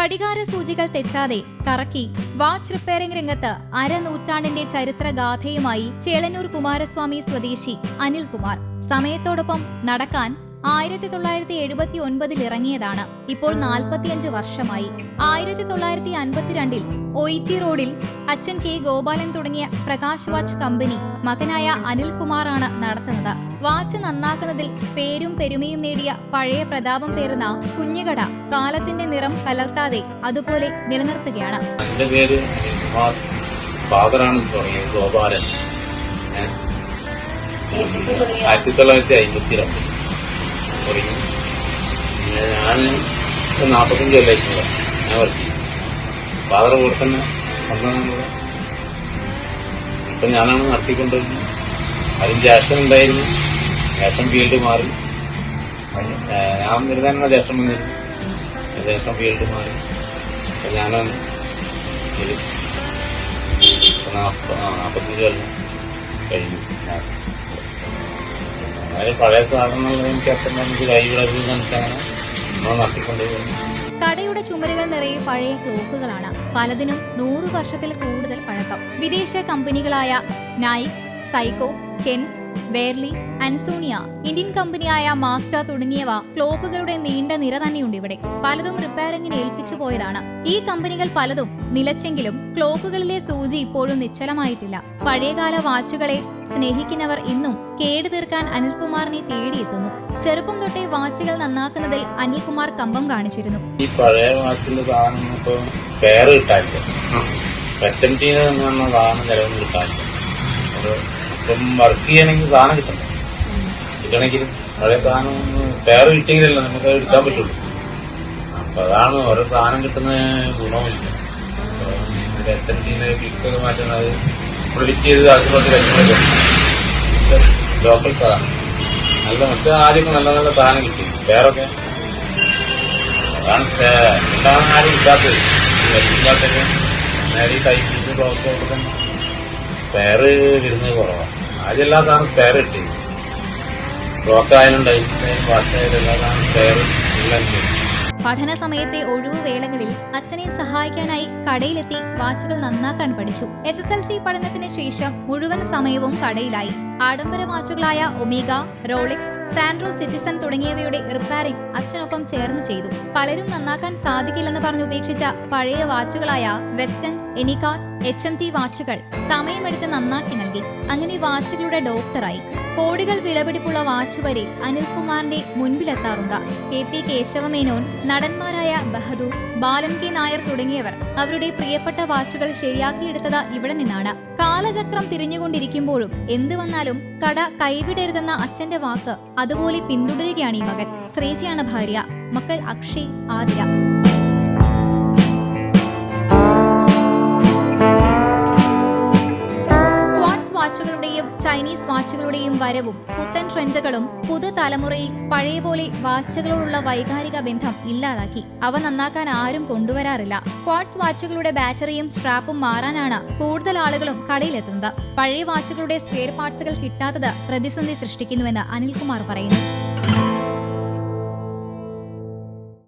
ഘടികാര സൂചികൾ തെറ്റാതെ കറക്കി watch repairing രംഗത്ത് അരനൂറ്റാണ്ടിന്റെ ചരിത്രഗാഥയുമായി ചേളന്നൂർ കുമാരസ്വാമി സ്വദേശി അനിൽകുമാർ. സമയത്തോടൊപ്പം നടക്കാൻ ആയിരത്തി തൊള്ളായിരത്തി എഴുപത്തി ഒൻപതിൽ ഇറങ്ങിയതാണ്. ഇപ്പോൾ നാൽപ്പത്തിയഞ്ച് വർഷമായി. ആയിരത്തി തൊള്ളായിരത്തി അൻപത്തിരണ്ടിൽ ഒ ടി റോഡിൽ അച്ഛൻ കെ ഗോപാലൻ തുടങ്ങിയ പ്രകാശ് വാച്ച് കമ്പനി മകനായ അനിൽകുമാറാണ് നടത്തുന്നത്. വാച്ച് നന്നാക്കുന്നതിൽ പേരും പെരുമയും നേടിയ പഴയ പ്രതാപം പേരുന്ന കുഞ്ഞുകട കാലത്തിന്റെ നിറം കലർത്താതെ അതുപോലെ നിലനിർത്തുകയാണ്? ആയിരത്തി തൊള്ളായിരത്തി അമ്പത്തി രണ്ട് തുടങ്ങി പിന്നെ ഞാൻ നാൽപ്പത്തഞ്ച് കൊല്ലായിട്ടുള്ള ഞാൻ വർക്ക് ചെയ്യും. ഫാദർ കൂടെ തന്നെ വന്നതാണ് ഇപ്പൊ ഞാനാണ് നടത്തിക്കൊണ്ടിരുന്നത്. അതിന് ജ്യേഷ്ഠൻ ഉണ്ടായിരുന്നു ജ്യേഷ്ഠൻ ഫീൽഡ് മാറി. ഞാൻ വരുന്ന ജ്യേഷ്ഠൻ വന്നിരുന്നു. ജ്യേഷ്ഠൻ ഫീൽഡ് മാറി. അപ്പൊ ഞാനാണ് നാൽപ്പത്തഞ്ച് കൊല്ലം കഴിഞ്ഞു. കടയുടെ ചുമരുകൾ നിറയെ പഴയ ക്ലോക്കുകളാണ്. പലതിനും നൂറു വർഷത്തിൽ കൂടുതൽ പഴക്കം. വിദേശ കമ്പനികളായ നൈക്സ് സൈക്കോ കെൻസ് വേർലി അൻസോണിയ ഇന്ത്യൻ കമ്പനിയായ മാസ്റ്റർ തുടങ്ങിയവ ക്ലോക്കുകളുടെ നീണ്ട നിര തന്നെയുണ്ട് ഇവിടെ. പലതും റിപ്പയറിംഗിന് ഏൽപ്പിച്ചു പോയതാണ്. ഈ കമ്പനികൾ പലതും നിലച്ചെങ്കിലും ക്ലോക്കുകളിലെ സൂചി ഇപ്പോഴും നിശ്ചലമായിട്ടില്ല. പഴയകാല വാച്ചുകളെ സ്നേഹിക്കുന്നവർ ഇന്നും കേട് തീർക്കാൻ അനിൽകുമാറിനെ തേടിയെത്തുന്നു. ചെറുപ്പം തൊട്ടേ വാച്ചുകൾ നന്നാക്കുന്നതിൽ അനിൽകുമാർ കമ്പം കാണിച്ചിരുന്നു. ഈ പഴയ വാച്ചിന്റെ സാധനം ഇപ്പൊ സ്പെയർ കിട്ടാനില്ല എച്ച് എം ടി പറഞ്ഞ സാധനം ചിലവൊന്നും കിട്ടാനില്ല. ഇപ്പം വർക്ക് ചെയ്യണമെങ്കിൽ സാധനം കിട്ടണം. കിട്ടണമെങ്കിൽ പഴയ സാധനം സ്പെയർ കിട്ടിയെങ്കിലല്ല നമുക്ക് എടുക്കാൻ പറ്റുള്ളൂ. അപ്പൊ അതാണ് ഓരോ സാധനം കിട്ടുന്ന ഗുണമില്ല എച്ച് എൻ ടിന്ന് ക്ലിക്കൊക്കെ മാറ്റുന്നത് പ്രിഡിക്റ്റ് ചെയ്ത് ലക്ഷങ്ങളൊക്കെ ലോക്കൽ സാധനം. നല്ല മറ്റേ ആദ്യമൊക്കെ നല്ല നല്ല സാധനം കിട്ടി. സ്പെയറൊക്കെ അതാണ് എന്താണ് ആരും ഇല്ലാത്തത്. ഇല്ലാത്തൊക്കെ നേരെ ടൈപ്പ് ടൈപ്പിന്റെ ബ്ലോക്ക് തന്നെ സ്പെയർ വരുന്നത് കുറവാണ്. എല്ലാ സാധനം സ്പെയർ കിട്ടി ബ്ലോക്ക് ആയാലും സാധനം സ്പെയർ എല്ലാം പഠന സമയത്തെ ഒഴിവു വേളകളിൽ അച്ഛനെ സഹായിക്കാനായി കടയിലെത്തി വാച്ചുകൾ നന്നാക്കാൻ പഠിച്ചു. എസ് എസ് എൽ സി പഠനത്തിന് ശേഷം മുഴുവൻ സമയവും കടയിലായി. ആഡംബര വാച്ചുകളായ ഒമേഗ റോളിക്സ് സാൻഡ്രോ സിറ്റിസൺ തുടങ്ങിയവയുടെ റിപ്പയറിംഗ് അച്ഛനൊപ്പം ചേർന്ന് ചെയ്തു. പലരും നന്നാക്കാൻ സാധിക്കില്ലെന്ന് പറഞ്ഞു ഉപേക്ഷിച്ച പഴയ വാച്ചുകളായ വെസ്റ്റൻ എനിക്കാർ എച്ച് എം ടി വാച്ചുകൾ സമയമെടുത്ത് നന്നാക്കി നൽകി. അങ്ങനെ വാച്ചുകളുടെ ഡോക്ടറായി. കോടികൾ വിലപിടിപ്പുള്ള വാച്ച് വരെ അനിൽകുമാറിന്റെ മുൻപിലെത്താറുണ്ട്. കെ പി കേശവമേനോൻ നടന്മാരായ ബഹദൂർ ബാലൻ കെ നായർ തുടങ്ങിയവർ അവരുടെ പ്രിയപ്പെട്ട വാച്ചുകൾ ശരിയാക്കിയെടുത്തത് ഇവിടെ നിന്നാണ്. കാലചക്രം തിരിഞ്ഞുകൊണ്ടിരിക്കുമ്പോഴും എന്ത് വന്നാലും കട കൈവിടരുതെന്ന അച്ഛന്റെ വാക്ക് അതുപോലെ പിന്തുടരുകയാണ് ഈ മകൻ. ശ്രീജിയാണ് ഭാര്യ. മക്കൾ അക്ഷയ് ആതിര വാച്ചുകളുടെയും വരവും പുത്തൻ ട്രെൻഡുകളും പുതുതലമുറയിൽ പഴയ പോലെ വാച്ചുകളോടുള്ള വൈകാരിക ബന്ധം ഇല്ലാതാക്കി. അവ നന്നാക്കാൻ ആരും കൊണ്ടുവരാറില്ല. ക്വാർട്സ് വാച്ചുകളുടെ ബാറ്ററിയും സ്ട്രാപ്പും മാറാനാണ് കൂടുതൽ ആളുകളും കടയിലെത്തുന്നത്. പഴയ വാച്ചുകളുടെ സ്പെയർ പാർട്സുകൾ കിട്ടാത്തത് പ്രതിസന്ധി സൃഷ്ടിക്കുന്നുവെന്ന് അനിൽകുമാർ പറയുന്നു.